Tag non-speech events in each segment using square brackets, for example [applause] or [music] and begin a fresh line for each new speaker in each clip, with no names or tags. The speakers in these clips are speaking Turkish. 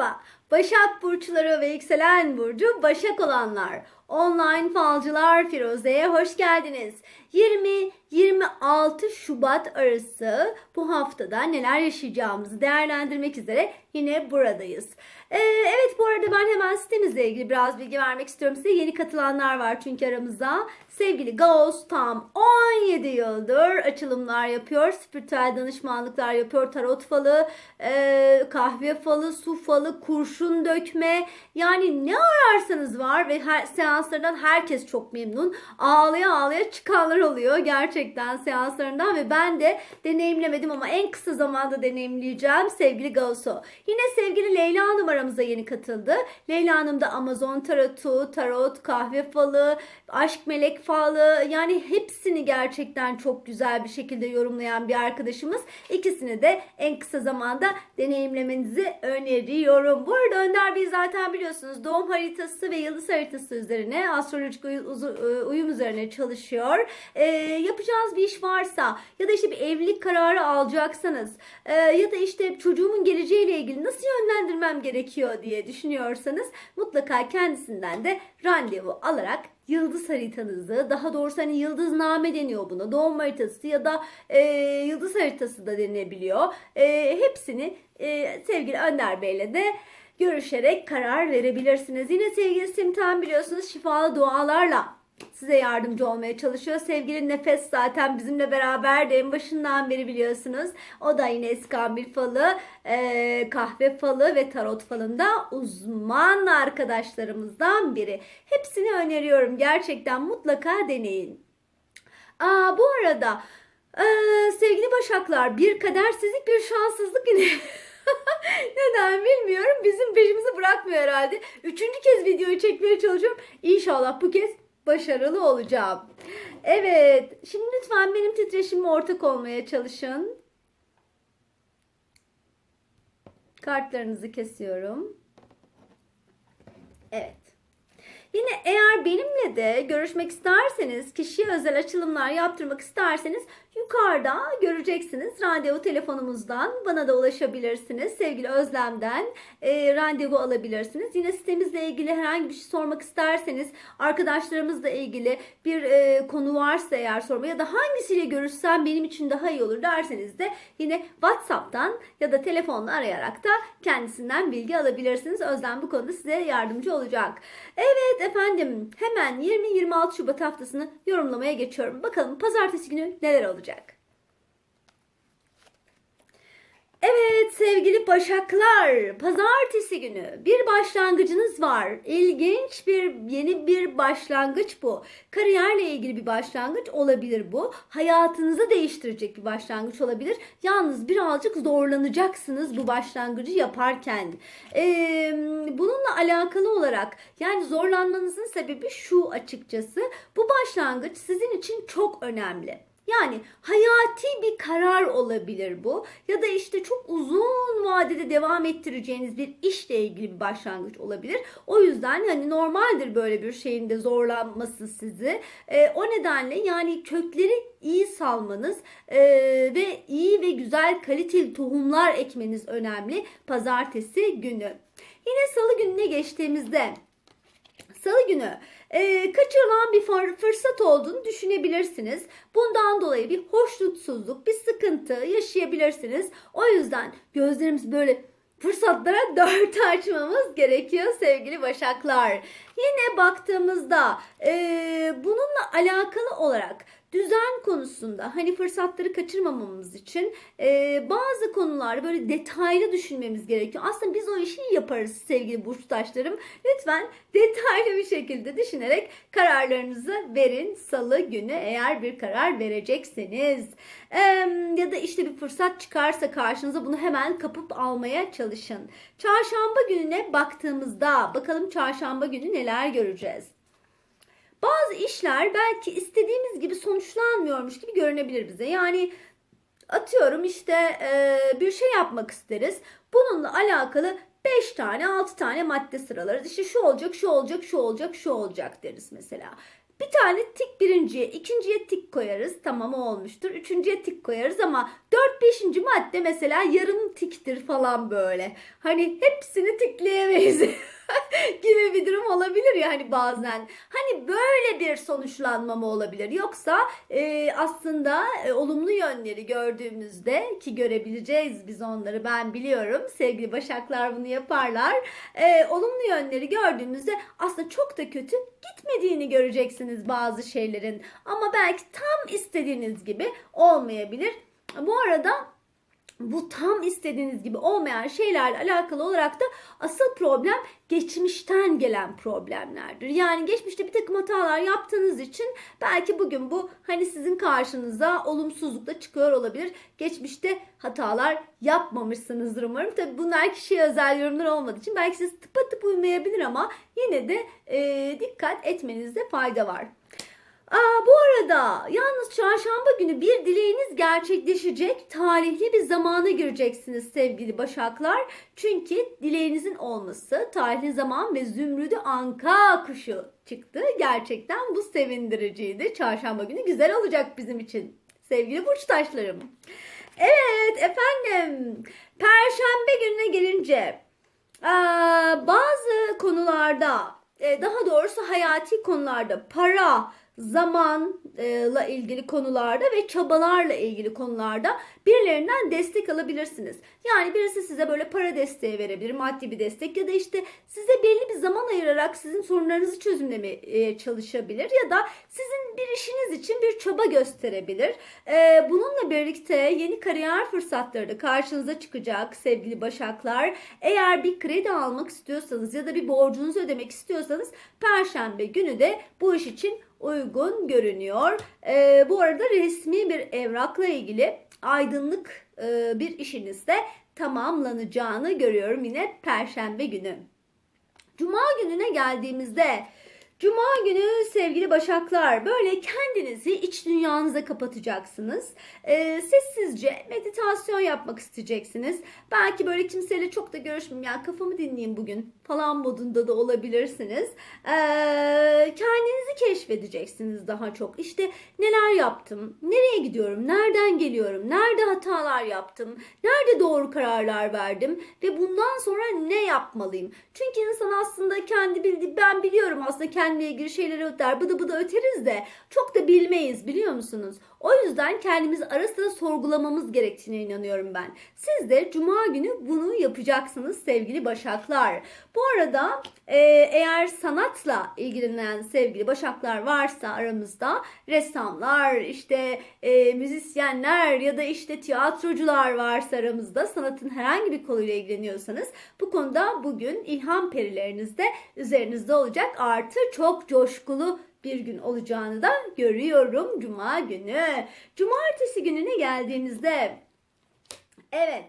Merhaba. Başak burçları ve yükselen burcu Başak olanlar. Online falcılar Firuze'ye hoş geldiniz. 20-26 Şubat arası bu haftada neler yaşayacağımızı değerlendirmek üzere yine buradayız. Ee, evet bu arada ben hemen sitemizle ilgili biraz bilgi vermek istiyorum size. Yeni katılanlar var çünkü aramızda. Sevgili Gauss tam 17 yıldır açılımlar yapıyor. Spiritüel danışmanlıklar yapıyor. Tarot falı, e, kahve falı, su falı, kurşun dökme. Yani ne ararsanız var ve her, seanslardan herkes çok memnun. Ağlaya ağlaya çıkanlar oluyor gerçekten seanslarından ve ben de deneyimlemedim ama en kısa zamanda deneyimleyeceğim sevgili Gauss'u. Yine sevgili Leyla Hanım aramıza yeni katıldı. Leyla Hanım da Amazon tarotu, tarot, kahve falı, aşk melek falı yani hepsini gerçekten çok güzel bir şekilde yorumlayan bir arkadaşımız. İkisini de en kısa zamanda deneyimlemenizi öneriyorum. Bu arada Önder Bey zaten biliyorsunuz doğum haritası ve yıldız haritası üzerine astrolojik uzu- uyum üzerine çalışıyor. Ee, yapacağınız bir iş varsa ya da işte bir evlilik kararı alacaksanız e, ya da işte çocuğumun geleceğiyle ilgili nasıl yönlendirmem gerekiyor diye düşünüyorsanız mutlaka kendisinden de randevu alarak yıldız haritanızı daha doğrusu hani yıldız name deniyor buna doğum haritası ya da e, yıldız haritası da denilebiliyor. E, hepsini e, sevgili Önder Bey'le de görüşerek karar verebilirsiniz. Yine sevgili Simten biliyorsunuz şifalı dualarla size yardımcı olmaya çalışıyor. Sevgili Nefes zaten bizimle beraber de en başından beri biliyorsunuz. O da yine iskambil falı, e, kahve falı ve tarot falında uzman arkadaşlarımızdan biri. Hepsini öneriyorum. Gerçekten mutlaka deneyin. Aa, bu arada e, sevgili Başaklar bir kadersizlik bir şanssızlık yine [laughs] Neden bilmiyorum. Bizim peşimizi bırakmıyor herhalde. Üçüncü kez videoyu çekmeye çalışıyorum. İnşallah bu kez başarılı olacağım. Evet. Şimdi lütfen benim titreşimime ortak olmaya çalışın. Kartlarınızı kesiyorum. Evet. Yine eğer benimle de görüşmek isterseniz, kişiye özel açılımlar yaptırmak isterseniz yukarıda göreceksiniz. Randevu telefonumuzdan bana da ulaşabilirsiniz. Sevgili Özlem'den e, randevu alabilirsiniz. Yine sitemizle ilgili herhangi bir şey sormak isterseniz, arkadaşlarımızla ilgili bir e, konu varsa eğer sorma ya da hangisiyle görüşsem benim için daha iyi olur derseniz de yine WhatsApp'tan ya da telefonla arayarak da kendisinden bilgi alabilirsiniz. Özlem bu konuda size yardımcı olacak. Evet efendim hemen 20-26 Şubat haftasını yorumlamaya geçiyorum. Bakalım pazartesi günü neler olacak? Evet sevgili Başaklar, pazartesi günü bir başlangıcınız var. İlginç bir yeni bir başlangıç bu. Kariyerle ilgili bir başlangıç olabilir bu. Hayatınızı değiştirecek bir başlangıç olabilir. Yalnız birazcık zorlanacaksınız bu başlangıcı yaparken. Ee, bununla alakalı olarak yani zorlanmanızın sebebi şu açıkçası. Bu başlangıç sizin için çok önemli. Yani hayati bir karar olabilir bu. Ya da işte çok uzun vadede devam ettireceğiniz bir işle ilgili bir başlangıç olabilir. O yüzden hani normaldir böyle bir şeyin de zorlanması sizi. Ee, o nedenle yani kökleri iyi salmanız e, ve iyi ve güzel kaliteli tohumlar ekmeniz önemli pazartesi günü. Yine salı gününe geçtiğimizde Salı günü e, kaçırılan bir fır- fırsat olduğunu düşünebilirsiniz. Bundan dolayı bir hoşnutsuzluk, bir sıkıntı yaşayabilirsiniz. O yüzden gözlerimiz böyle fırsatlara [laughs] dört açmamız gerekiyor sevgili başaklar. Yine baktığımızda e, bununla alakalı olarak düzen konusunda hani fırsatları kaçırmamamız için e, bazı konular böyle detaylı düşünmemiz gerekiyor. Aslında biz o işi yaparız sevgili burçtaşlarım. Lütfen detaylı bir şekilde düşünerek kararlarınızı verin salı günü eğer bir karar verecekseniz. E, ya da işte bir fırsat çıkarsa karşınıza bunu hemen kapıp almaya çalışın. Çarşamba gününe baktığımızda bakalım çarşamba günü neler göreceğiz. Bazı işler belki istediğimiz gibi sonuçlanmıyormuş gibi görünebilir bize. Yani atıyorum işte e, bir şey yapmak isteriz. Bununla alakalı 5 tane 6 tane madde sıralarız. İşte şu olacak, şu olacak, şu olacak, şu olacak deriz mesela. Bir tane tik birinciye, ikinciye tik koyarız. Tamam olmuştur. Üçüncüye tik koyarız ama 4-5. madde mesela yarım tiktir falan böyle. Hani hepsini tikleyemeyiz. [laughs] gibi bir durum olabilir ya hani bazen. Hani böyle bir sonuçlanma mı olabilir? Yoksa e, aslında e, olumlu yönleri gördüğümüzde ki görebileceğiz biz onları ben biliyorum. Sevgili Başaklar bunu yaparlar. E, olumlu yönleri gördüğümüzde aslında çok da kötü gitmediğini göreceksiniz bazı şeylerin. Ama belki tam istediğiniz gibi olmayabilir. Bu arada bu tam istediğiniz gibi olmayan şeylerle alakalı olarak da asıl problem geçmişten gelen problemlerdir. Yani geçmişte bir takım hatalar yaptığınız için belki bugün bu hani sizin karşınıza olumsuzlukla çıkıyor olabilir. Geçmişte hatalar yapmamışsınızdır umarım. Tabi bunlar kişiye özel yorumlar olmadığı için belki siz tıpatıp uymayabilir ama yine de e, dikkat etmenizde fayda var. Aa, bu arada yalnız çarşamba günü bir dileğiniz gerçekleşecek. Tarihli bir zamana gireceksiniz sevgili başaklar. Çünkü dileğinizin olması tarihli zaman ve zümrüdü anka kuşu çıktı. Gerçekten bu sevindiriciydi. Çarşamba günü güzel olacak bizim için. Sevgili burç taşlarım. Evet efendim. Perşembe gününe gelince bazı konularda e, daha doğrusu hayati konularda para, zamanla ilgili konularda ve çabalarla ilgili konularda birilerinden destek alabilirsiniz. Yani birisi size böyle para desteği verebilir, maddi bir destek ya da işte size belli bir zaman ayırarak sizin sorunlarınızı çözümlemeye çalışabilir ya da sizin bir işiniz için bir çaba gösterebilir. Ee, bununla birlikte yeni kariyer fırsatları da karşınıza çıkacak sevgili başaklar. Eğer bir kredi almak istiyorsanız ya da bir borcunuzu ödemek istiyorsanız perşembe günü de bu iş için uygun görünüyor. Ee, bu arada resmi bir evrakla ilgili aydınlık e, bir işinizde tamamlanacağını görüyorum yine perşembe günü. Cuma gününe geldiğimizde Cuma günü sevgili başaklar böyle kendinizi iç dünyanıza kapatacaksınız. Ee, sessizce meditasyon yapmak isteyeceksiniz. Belki böyle kimseyle çok da görüşmeyeyim ya kafamı dinleyeyim bugün falan modunda da olabilirsiniz. Ee, kendinizi keşfedeceksiniz daha çok. İşte neler yaptım, nereye gidiyorum, nereden geliyorum, nerede hatalar yaptım, nerede doğru kararlar verdim ve bundan sonra ne yapmalıyım? Çünkü insan aslında kendi bildiği ben biliyorum aslında kendimle ilgili şeyleri öter bıdı bıdı öteriz de çok da bilmeyiz biliyor musunuz? O yüzden kendimizi ara sıra sorgulamamız gerektiğine inanıyorum ben. Siz de cuma günü bunu yapacaksınız sevgili başaklar. Bu arada e, eğer sanatla ilgilenen sevgili başaklar varsa aramızda ressamlar, işte e, müzisyenler ya da işte tiyatrocular varsa aramızda sanatın herhangi bir konuyla ilgileniyorsanız bu konuda bugün ilham perileriniz de üzerinizde olacak. Artı çok coşkulu bir gün olacağını da görüyorum cuma günü. Cumartesi gününe geldiğimizde evet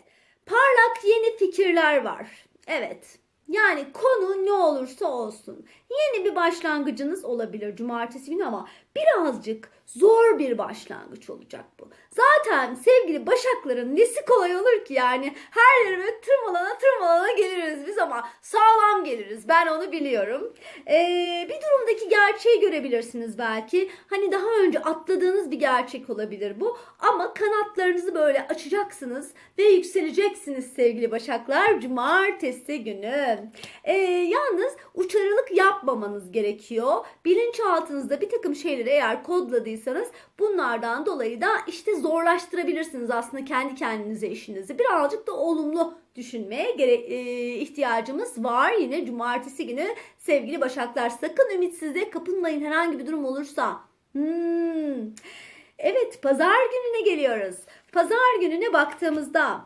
parlak yeni fikirler var. Evet yani konu ne olursa olsun. Yeni bir başlangıcınız olabilir cumartesi günü ama birazcık zor bir başlangıç olacak bu. Zaten sevgili başakların nesi kolay olur ki yani her yere böyle tırmalana tırmalana geliriz biz ama sağlam geliriz ben onu biliyorum. Ee, bir durumdaki gerçeği görebilirsiniz belki. Hani daha önce atladığınız bir gerçek olabilir bu ama kanatlarınızı böyle açacaksınız ve yükseleceksiniz sevgili başaklar cumartesi günü. Ee, yalnız uçarılık yapmamanız gerekiyor. Bilinçaltınızda bir takım şeyleri eğer kodladıysanız bunlardan dolayı da işte zorlaştırabilirsiniz aslında kendi kendinize işinizi. Birazcık da olumlu düşünmeye gerek, e, ihtiyacımız var. Yine cumartesi günü sevgili başaklar sakın ümitsizliğe kapılmayın herhangi bir durum olursa. Hmm. Evet pazar gününe geliyoruz. Pazar gününe baktığımızda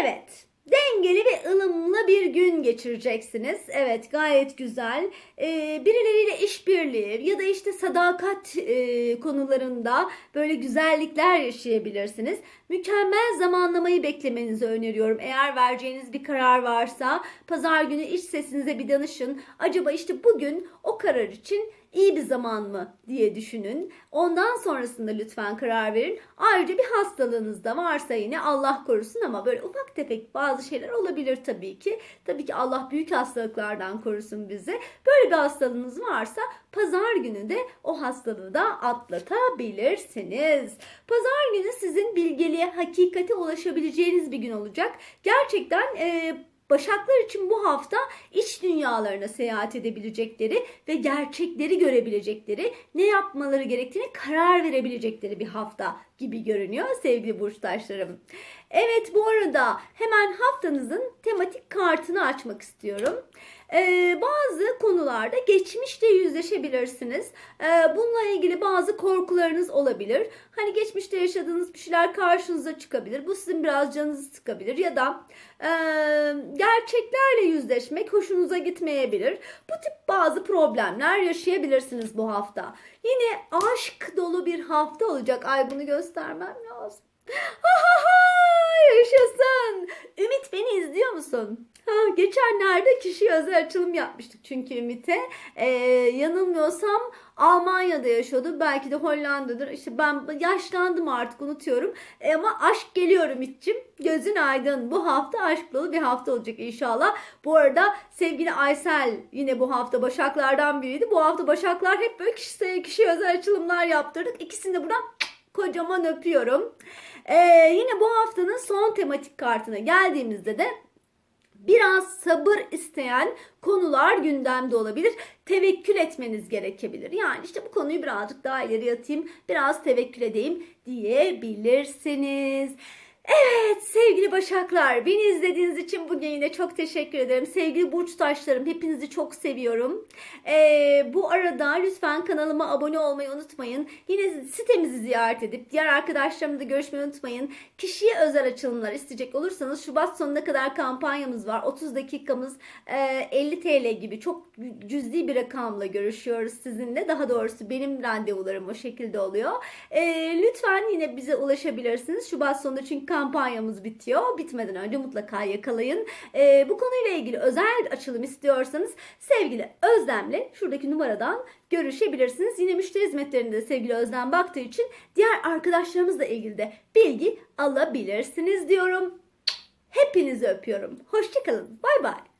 evet dengeli ve ılımlı bir gün geçireceksiniz. Evet gayet güzel. Ee, birileriyle işbirliği ya da işte sadakat e, konularında böyle güzellikler yaşayabilirsiniz. Mükemmel zamanlamayı beklemenizi öneriyorum. Eğer vereceğiniz bir karar varsa pazar günü iç sesinize bir danışın. Acaba işte bugün o karar için iyi bir zaman mı diye düşünün. Ondan sonrasında lütfen karar verin. Ayrıca bir hastalığınız da varsa yine Allah korusun ama böyle ufak tefek bazı şeyler olabilir tabii ki. Tabii ki Allah büyük hastalıklardan korusun bizi. Böyle bir hastalığınız varsa pazar günü de o hastalığı da atlatabilirsiniz. Pazar günü sizin bilgeliğe, hakikate ulaşabileceğiniz bir gün olacak. Gerçekten e, Başaklar için bu hafta iç dünyalarına seyahat edebilecekleri ve gerçekleri görebilecekleri, ne yapmaları gerektiğini karar verebilecekleri bir hafta gibi görünüyor sevgili burçtaşlarım. Evet bu arada hemen haftanızın tematik kartını açmak istiyorum. Ee, bazı konularda geçmişte yüzleşebilirsiniz. Ee, bununla ilgili bazı korkularınız olabilir. Hani geçmişte yaşadığınız bir şeyler karşınıza çıkabilir. Bu sizin biraz canınızı sıkabilir ya da e, gerçeklerle yüzleşmek hoşunuza gitmeyebilir. Bu tip bazı problemler yaşayabilirsiniz bu hafta. Yine aşk dolu bir hafta olacak. Ay bunu göstermem lazım. [laughs] Yaşasın. Ümit beni izliyor musun? Geçenlerde kişiye özel açılım yapmıştık çünkü Ümit'e. Ee, yanılmıyorsam Almanya'da yaşıyordu. Belki de Hollanda'dır. İşte ben yaşlandım artık unutuyorum. E, ama aşk geliyor Ümit'ciğim. Gözün aydın. Bu hafta aşk dolu bir hafta olacak inşallah. Bu arada sevgili Aysel yine bu hafta Başaklardan biriydi. Bu hafta Başaklar hep böyle kişisel, kişiye özel açılımlar yaptırdık. İkisini de buradan kocaman öpüyorum. Ee, yine bu haftanın son tematik kartına geldiğimizde de biraz sabır isteyen konular gündemde olabilir. Tevekkül etmeniz gerekebilir. Yani işte bu konuyu birazcık daha ileri atayım, biraz tevekkül edeyim diyebilirsiniz. Evet sevgili Başaklar beni izlediğiniz için bugün yine çok teşekkür ederim. Sevgili burç taşlarım hepinizi çok seviyorum. Ee, bu arada lütfen kanalıma abone olmayı unutmayın. Yine sitemizi ziyaret edip diğer arkadaşlarımla da görüşmeyi unutmayın. Kişiye özel açılımlar isteyecek olursanız Şubat sonuna kadar kampanyamız var. 30 dakikamız e, 50 TL gibi çok cüzi bir rakamla görüşüyoruz sizinle. Daha doğrusu benim randevularım o şekilde oluyor. Ee, lütfen yine bize ulaşabilirsiniz. Şubat sonunda çünkü kampanyamız bitiyor. Bitmeden önce mutlaka yakalayın. Ee, bu konuyla ilgili özel açılım istiyorsanız sevgili Özlem'le şuradaki numaradan görüşebilirsiniz. Yine müşteri hizmetlerinde de sevgili Özlem baktığı için diğer arkadaşlarımızla ilgili de bilgi alabilirsiniz diyorum. Hepinizi öpüyorum. Hoşçakalın. Bay bay.